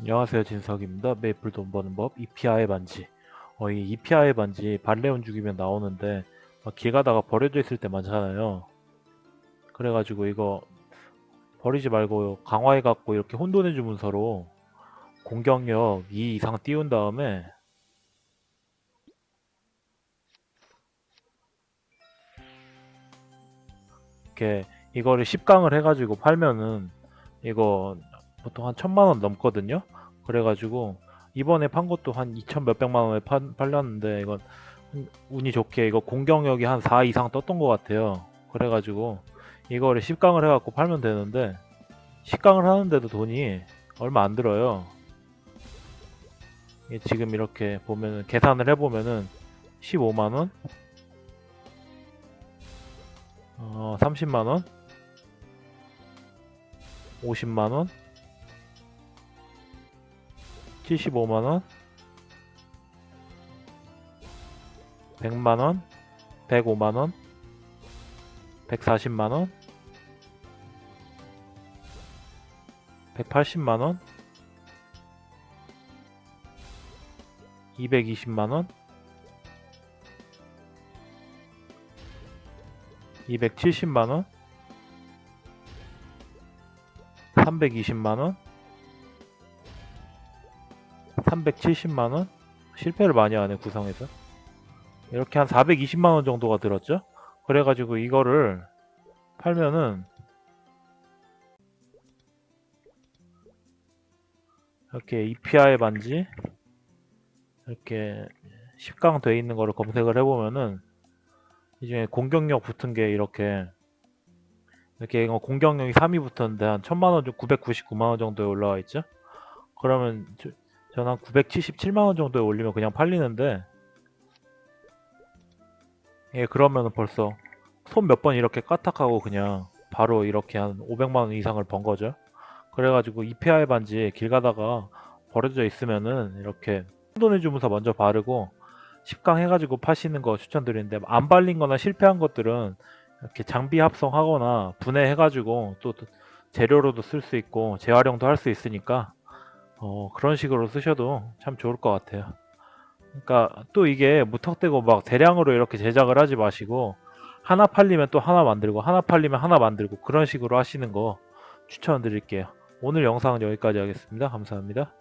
안녕하세요 진석입니다. 메이플 돈 버는 법 이피아의 반지. 어, 이 이피아의 반지 발레온 죽이면 나오는데 막길 가다가 버려져 있을 때 많잖아요. 그래가지고 이거 버리지 말고 강화해 갖고 이렇게 혼돈의 주문서로 공격력 2 이상 띄운 다음에 이렇게 이거를 10강을 해가지고 팔면은 이거 보통 한 천만 원 넘거든요. 그래가지고 이번에 판 것도 한 2천 몇백만 원에 판, 팔렸는데 이건 운이 좋게 이거 공격력이 한 4 이상 떴던 것 같아요. 그래가지고 이거를 10강을 해갖고 팔면 되는데 10강을 하는데도 돈이 얼마 안 들어요. 지금 이렇게 보면은 계산을 해보면은 15만 원, 어, 30만 원, 50만 원, 75만원, 100만원, 105만원, 140만원, 180만원, 220만원, 270만원, 320만원, 370만 원? 실패를 많이 하네 구성에서. 이렇게 한 420만 원 정도가 들었죠? 그래가지고 이거를 팔면은 이렇게 EPI 반지 이렇게 10강 돼 있는 거를 검색을 해보면은 이 중에 공격력 붙은 게 이렇게 이렇게 공격력이 3이 붙었는데 한 1000만원, 999만 원 정도에 올라와 있죠? 그러면 저- 저는 한 977만원 정도에 올리면 그냥 팔리는데 예 그러면은 벌써 손 몇 번 이렇게 까딱하고 그냥 바로 이렇게 한 500만원 이상을 번 거죠. 그래가지고 EPI 반지 길 가다가 버려져 있으면은 이렇게 혼돈의 주문서 먼저 바르고 10강 해가지고 파시는 거 추천드리는데 안 발린 거나 실패한 것들은 이렇게 장비 합성하거나 분해해가지고 또 재료로도 쓸 수 있고 재활용도 할 수 있으니까 어, 그런 식으로 쓰셔도 참 좋을 것 같아요. 그러니까 또 이게 무턱대고 막 대량으로 이렇게 제작을 하지 마시고 하나 팔리면 또 하나 만들고 하나 팔리면 하나 만들고 그런 식으로 하시는 거 추천드릴게요. 오늘 영상은 여기까지 하겠습니다. 감사합니다.